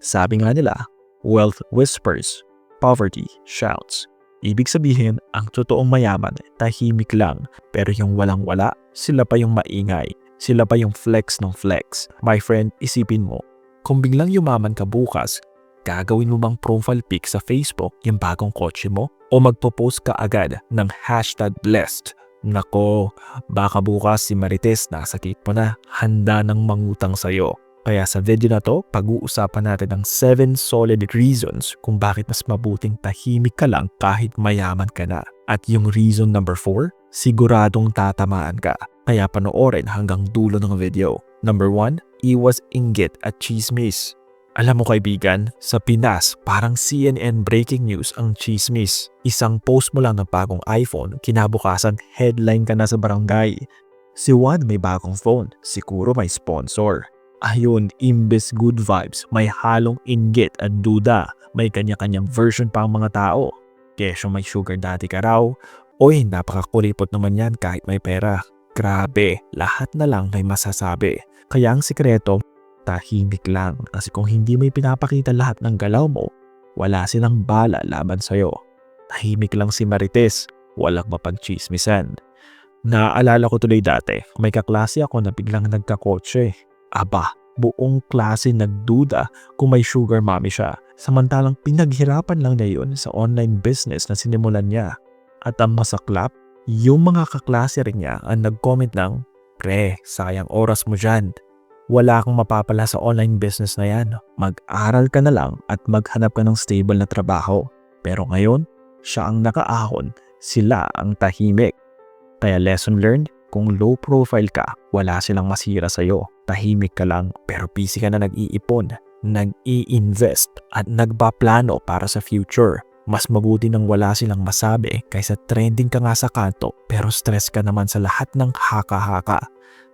Sabi nga nila, wealth whispers, poverty shouts. Ibig sabihin, ang totoong mayaman, tahimik lang. Pero yung walang-wala, sila pa yung maingay. Sila pa yung flex ng flex. My friend, isipin mo, kung biglang yumaman ka bukas, gagawin mo bang profile pic sa Facebook yung bagong kotse mo? O magpo-post ka agad ng hashtag blessed? Nako, baka bukas si Marites nasakit mo na, handa ng mangutang sa'yo. Kaya sa video na to, pag-uusapan natin ang 7 solid reasons kung bakit mas mabuting tahimik ka lang kahit mayaman ka na. At yung reason number 4, siguradong tatamaan ka. Kaya panoorin hanggang dulo ng video. Number 1, iwas inggit at chismis. Alam mo kaibigan, sa Pinas parang CNN breaking news ang chismis. Isang post mo lang ng bagong iPhone, kinabukasan headline ka na sa barangay. Si Juan may bagong phone, siguro may sponsor. Ayun, imbes good vibes, may halong inggit at duda. May kanya-kanyang version pa ang mga tao. Kesyo may sugar daddy ka raw. Oy, napakakulipot naman yan kahit may pera. Grabe, lahat na lang may masasabi. Kaya ang sikreto, tahimik lang. Kasi kung hindi may pinapakita lahat ng galaw mo, wala silang bala laban sa'yo. Tahimik lang si Marites, walang mapagchismisan. Naaalala ko tuloy dati, may kaklase ako na biglang nagkakotse. Aba, buong klase nagduda kung may sugar mommy siya. Samantalang pinaghirapan lang niya yun sa online business na sinimulan niya. At ang masaklap, yung mga kaklase rin niya ang nag-comment ng, Pre, sayang oras mo dyan. Wala kang mapapala sa online business na yan. Mag-aral ka na lang at maghanap ka ng stable na trabaho. Pero ngayon, siya ang nakaahon, sila ang tahimik. Kaya lesson learned, kung low profile ka, wala silang masira sa'yo. Tahimik ka lang pero busy ka na nag-iipon, nag-i-invest at nagbaplano para sa future. Mas mabuti nang wala silang masabi kaysa trending ka nga sa kanto pero stress ka naman sa lahat ng haka-haka.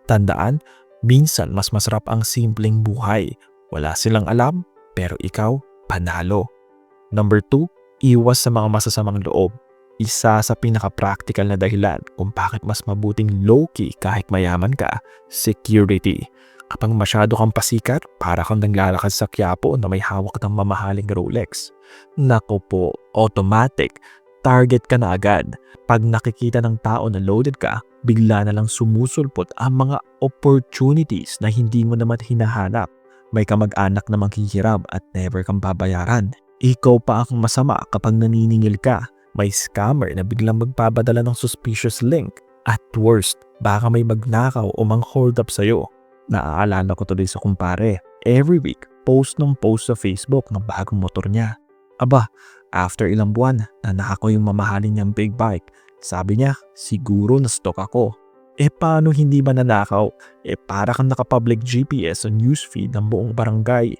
Tandaan, minsan mas masarap ang simpleng buhay. Wala silang alam pero ikaw, panalo. Number 2, iwas sa mga masasamang loob isa sa pinaka-practical na dahilan kung bakit mas mabuting low-key kahit mayaman ka, security. Kapag masyado kang pasikat, para kang naglalakad sa Quiapo na may hawak ng mamahaling Rolex. Nako po, automatic, target ka na agad. Pag nakikita ng tao na loaded ka, bigla na lang sumusulpot ang mga opportunities na hindi mo naman hinahanap. May kamag-anak na manghihiram at never kang babayaran. Ikaw pa ang masama kapag naniningil ka may scammer na biglang magpapadala ng suspicious link. At worst, baka may magnakaw o mang hold up sa'yo. Naaalala ko tuloy sa kumpare. Every week, post ng post sa Facebook ng bagong motor niya. Aba, after ilang buwan, nanaka ko yung mamahalin niyang big bike. Sabi niya, siguro na stock ako. Eh paano hindi ba nanakaw? Eh para kang nakapublic GPS sa newsfeed ng buong barangay.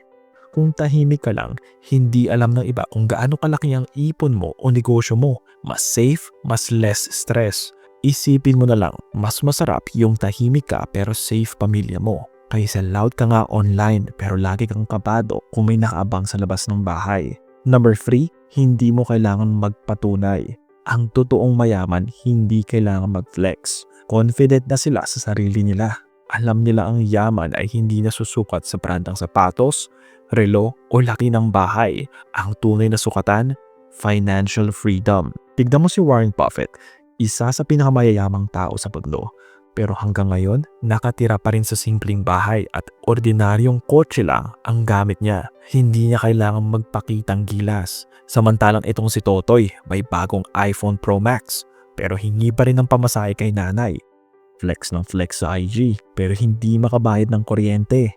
Kung tahimik ka lang, hindi alam ng iba kung gaano kalaki ang ipon mo o negosyo mo. Mas safe, mas less stress. Isipin mo na lang, mas masarap yung tahimik ka pero safe pamilya mo. Kaysa loud ka nga online pero lagi kang kabado kung may nakaabang sa labas ng bahay. Number 3, hindi mo kailangan magpatunay. Ang totoong mayaman, hindi kailangan mag-flex. Confident na sila sa sarili nila. Alam nila ang yaman ay hindi nasusukat sa brandang sapatos, relo o laki ng bahay. Ang tunay na sukatan, financial freedom. Tignan mo si Warren Buffett, isa sa pinakamayayamang tao sa mundo. Pero hanggang ngayon, nakatira pa rin sa simpleng bahay at ordinaryong kotse lang ang gamit niya. Hindi niya kailangan magpakitang gilas. Samantalang itong si Totoy, may bagong iPhone Pro Max. Pero hingi pa rin ng pamasahe kay nanay. Flex ng flex sa IG pero hindi makabayad ng kuryente.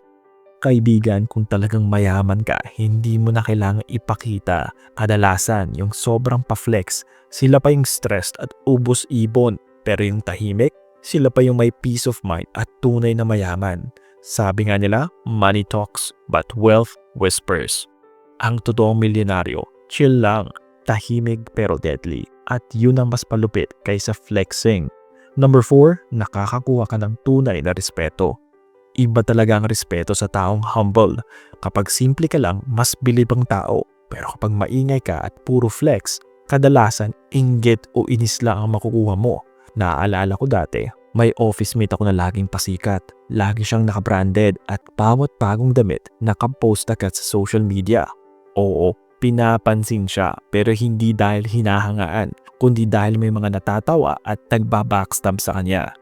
Kaibigan, kung talagang mayaman ka, hindi mo na kailangang ipakita. Kadalasan, yung sobrang pa-flex, sila pa yung stressed at ubos ibon. Pero yung tahimik, sila pa yung may peace of mind at tunay na mayaman. Sabi nga nila, money talks but wealth whispers. Ang totoong milyonaryo, chill lang, tahimik pero deadly. At yun ang mas palupit kaysa flexing. Number 4, nakakakuha ka ng tunay na respeto. Iba talaga ang respeto sa taong humble. Kapag simple ka lang, mas bilib ang tao. Pero kapag maingay ka at puro flex, kadalasan inggit o inis lang ang makukuha mo. Naaalala ko dati, May office mate ako na laging pasikat. Lagi siyang nakabranded at bawat bagong damit nakapost agad sa social media. Oo, pinapansin siya pero hindi dahil hinahangaan kundi dahil may mga natatawa at nagbabackstab sa kanya.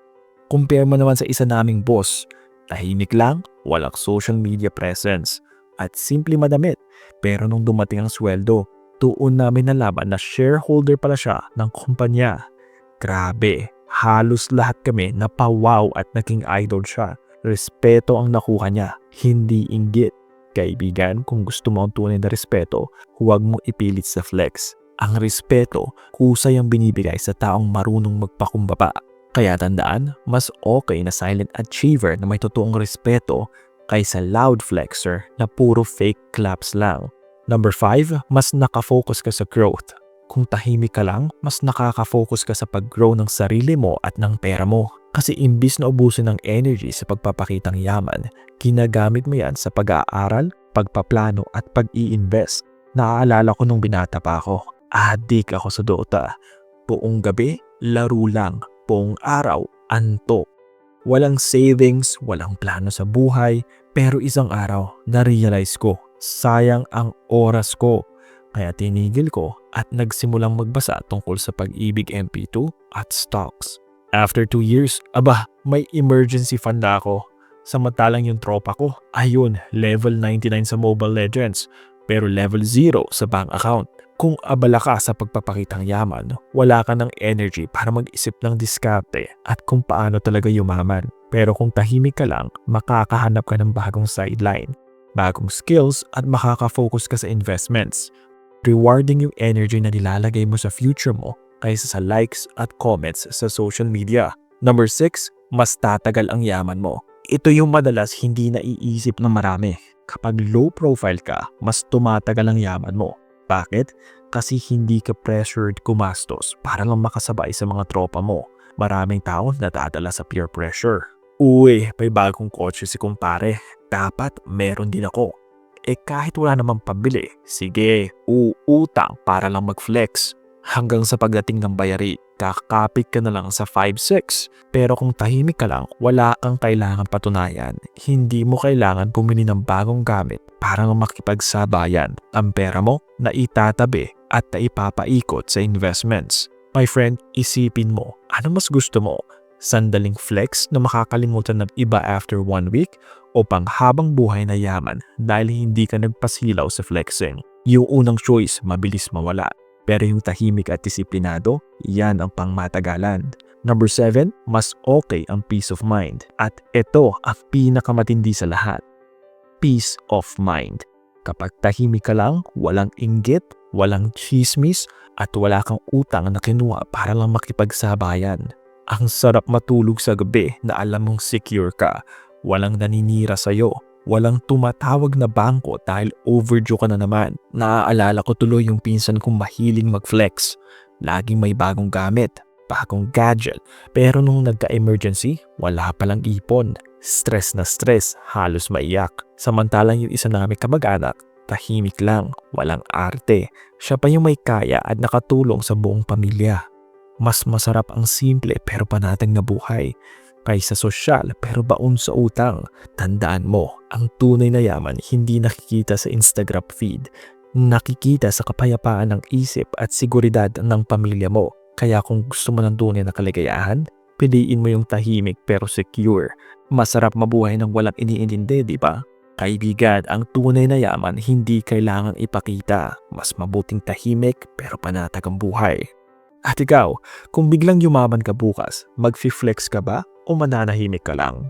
Compare mo naman sa isa naming boss, tahimik lang, walang social media presence at simple madamit pero nung dumating ang sweldo, tuon namin nalaman na shareholder pala siya ng kumpanya. Grabe, halos lahat kami napawaw at naging idol siya. Respeto ang nakuha niya, hindi inggit. Kaibigan, kung gusto mo ang tunay na respeto, huwag mo ipilit sa flex. Ang respeto, kusay ang binibigay sa taong marunong magpakumbaba. Kaya tandaan, mas okay na silent achiever na may totoong respeto kaysa loud flexer na puro fake claps lang. Number 5, mas nakafocus ka sa growth. Kung tahimik ka lang, mas nakaka-focus ka sa pag-grow ng sarili mo at ng pera mo. Kasi imbis na ubusin ng energy sa pagpapakitang yaman, ginagamit mo yan sa pag-aaral, pagpaplano at pag-i-invest. Naaalala ko nung binata pa ako, adik ako sa Dota. Buong gabi, laro lang. Buong araw, antok. Walang savings, walang plano sa buhay, pero isang araw, na-realize ko, sayang ang oras ko. Kaya tinigil ko at nagsimulang magbasa tungkol sa pag-ibig MP2 at stocks. After 2 years, aba, may emergency fund na ako. Samantalang yung tropa ko, ayun, level 99 sa Mobile Legends, pero level 0 sa bank account. Kung abala ka sa pagpapakitang yaman, wala ka ng energy para mag-isip ng diskarte at kung paano talaga yumaman. Pero kung tahimik ka lang, makakahanap ka ng bagong sideline, bagong skills at makaka-focus ka sa investments. Rewarding yung energy na nilalagay mo sa future mo kaysa sa likes at comments sa social media. Number 6, mas tatagal ang yaman mo. Ito yung madalas hindi naiisip ng marami. Kapag low profile ka, mas tumatagal ang yaman mo. Bakit? Kasi hindi ka pressured kumastos para lang makasabay sa mga tropa mo. Maraming tao natadala sa peer pressure. Uy, may bagong kotse si kumpare. Dapat meron din ako. Eh kahit wala namang pabili, sige, uutang para lang mag-flex. Hanggang sa pagdating ng bayari, kakapit ka na lang sa 5-6. Pero kung tahimik ka lang, wala kang kailangan patunayan. Hindi mo kailangan bumili ng bagong gamit para makipagsabayan. Ang pera mo na itatabi at na ipapaikot sa investments. My friend, isipin mo, ano mas gusto mo? Sandaling flex na makakalimutan ng iba after one week o panghabang buhay na yaman dahil hindi ka nagpasilaw sa flexing. Yung unang choice, mabilis mawala. Pero yung tahimik at disiplinado, yan ang pangmatagalan. Number 7, mas okay ang peace of mind. At ito ang pinakamatindi sa lahat. Peace of mind. Kapag tahimik ka lang, walang inggit, walang chismis, at wala kang utang na kinuha para lang makipagsabayan. Ang sarap matulog sa gabi na alam mong secure ka. Walang naninira sa'yo. Walang tumatawag na bangko dahil overdue ka na naman. Naaalala ko tuloy yung pinsan kong mahiling mag-flex. Laging may bagong gamit, bagong gadget. Pero nung nagka-emergency, wala palang ipon. Stress na stress, halos maiyak. Samantalang yung isa namin kamag-anak, tahimik lang, walang arte. Siya pa yung may kaya at nakatulong sa buong pamilya. Mas masarap ang simple pero panatag na buhay kaysa sosyal pero baon sa utang. Tandaan mo, ang tunay na yaman hindi nakikita sa Instagram feed. Nakikita sa kapayapaan ng isip at seguridad ng pamilya mo. Kaya kung gusto mo ng tunay na kaligayahan, piliin mo yung tahimik pero secure. Masarap mabuhay ng walang iniintindi, di ba? Kaibigan, ang tunay na yaman hindi kailangang ipakita. Mas mabuting tahimik pero panatag ang buhay. At ikaw, kung biglang yumaman ka bukas, mag-flex ka ba o mananahimik ka lang?